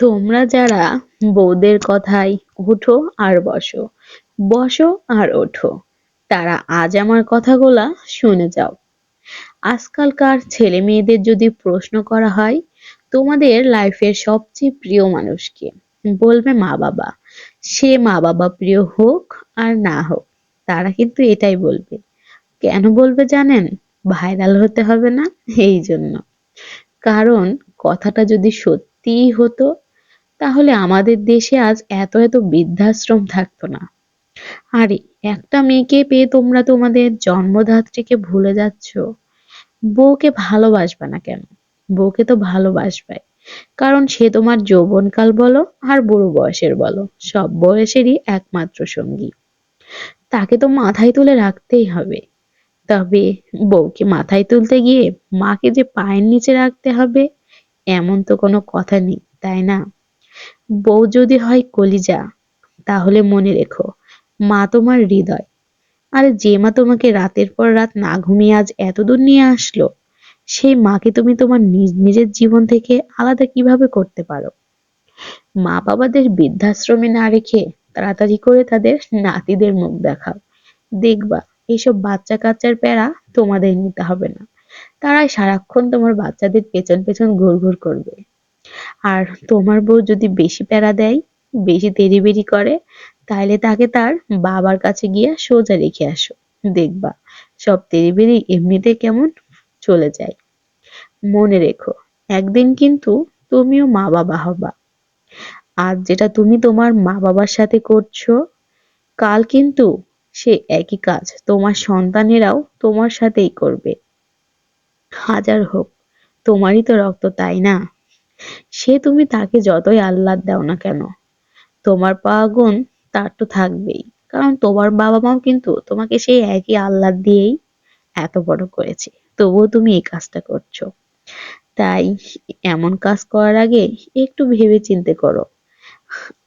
তোমরা যারা বউদের কথায় ওঠো আর বসো বসো আর ওঠো, তারা আজ আমার কথাগুলা শুনে যাও। আজকালকার ছেলে মেয়েদের যদি প্রশ্ন করা হয়, তোমাদের লাইফের সবচেয়ে প্রিয় মানুষকে, বলবে মা বাবা। সে মা বাবা প্রিয় হোক আর না হোক, তারা কিন্তু এটাই বলবে। কেন বলবে জানেন? ভাইরাল হতে হবে না, এই জন্য। কারণ কথাটা যদি সত্যিই হতো তাহলে আমাদের দেশে আজ এত এত বৃদ্ধাশ্রম থাকতো না। আরে, একটা মেয়েকে পেয়ে তোমরা তোমাদের জন্মদাত্রীকে ভুলে যাচ্ছ। বউকে ভালোবাসবে না কেন? বউকে তো ভালোবাসবে কারণ সে তোমার যৌবনকাল বলো আর বুড়ো বয়সের বলো, সব বয়সেরই একমাত্র সঙ্গী। তাকে তো মাথায় তুলে রাখতেই হবে। তবে বউকে মাথায় তুলতে গিয়ে মাকে যে পায়ের নিচে রাখতে হবে, এমন তো কোনো কথা নেই, তাই না? বউ যদি হয় কলিজা, তাহলে মনে রেখো, মা তোমার হৃদয়। আরে যে মা তোমাকে রাতের পর রাত না ঘুমিয়ে আজ এতদূর নিয়ে আসলো, সেই মাকে তুমি তোমার নিজ নিজের জীবন থেকে আলাদা কীভাবে করতে পারো? মা বাবাদের বৃদ্ধাশ্রমে না রেখে তাড়াতাড়ি করে তাদের নাতিদের মুখ দেখাও। দেখবা এইসব বাচ্চা কাচ্চার প্যারা তোমাদের নিতে হবে না। তারাই সারাক্ষণ তোমার বাচ্চাদের পেছন পেছন ঘুর ঘুর করবে। আর তোমার বউ যদি বেশি প্যারা দেয়, বেশি তেড়িবেড়ি করে তাহলে তাকে তার বাবার কাছে গিয়ে সোজা রেখে আসো। দেখবা, সব তেড়িবেড়ি এমনিতে কেমন চলে যায়। মনে রেখো, একদিন কিন্তু তুমিও মা বাবা হবা। আজ যেটা তুমি তোমার মা বাবার সাথে করছ, কাল কিন্তু সে একই কাজ তোমার সন্তানেরাও তোমার সাথেই করবে। হাজার হোক, তোমারই তো রক্ত তাই না? সে তুমি তাকে যতই আহ্লাদ দাও না কেন, তোমার গুণ তার তো থাকবেই। কারণ তোমার বাবা মাও কিন্তু তোমাকে সেই একই আহ্লাদ দিয়েই এত বড় করেছে। তবুও তুমি এই কাজটা করছ। তাই এমন কাজ করার আগে একটু ভেবে চিন্তে করো।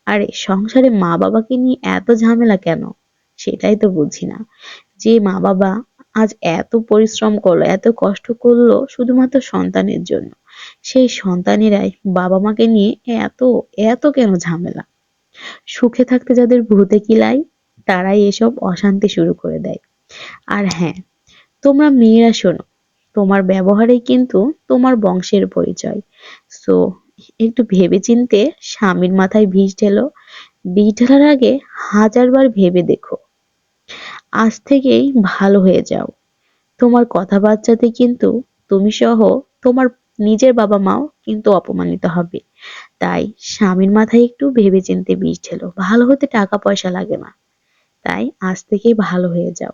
আরে, সংসারে মা বাবাকে নিয়ে এত ঝামেলা কেন? সেটাই তো বুঝি না। যে মা বাবা আজ এত পরিশ্রম করল, এত কষ্ট করল শুধুমাত্র সন্তানের জন্য। সেই সন্তানেরাই বাবা মাকে নিয়ে এত এত কেন ঝামেলা? সুখে থাকতে যাদের ভূতে কিলাই, তারাই এসব অশান্তি শুরু করে দেয়। আর হ্যাঁ তোমরা মেয়েরা শোনো, তোমার ব্যবহারেই কিন্তু তোমার বংশের পরিচয়। সো, একটু ভেবে চিনতে স্বামীর মাথায় বিষ ঢেলো বিষ ঢেলার আগে হাজারবার ভেবে দেখো। আজ থেকেই ভালো হয়ে যাও। তোমার কথাবার্তাতে কিন্তু তুমি সহ তোমার নিজের বাবা মাও কিন্তু অপমানিত হবে। তাই স্বামীর মাথায় একটু ভেবে চিনতে বিষ ঢেলো। ভালো হতে টাকা পয়সা লাগে না। তাই আজ থেকে ভালো হয়ে যাও।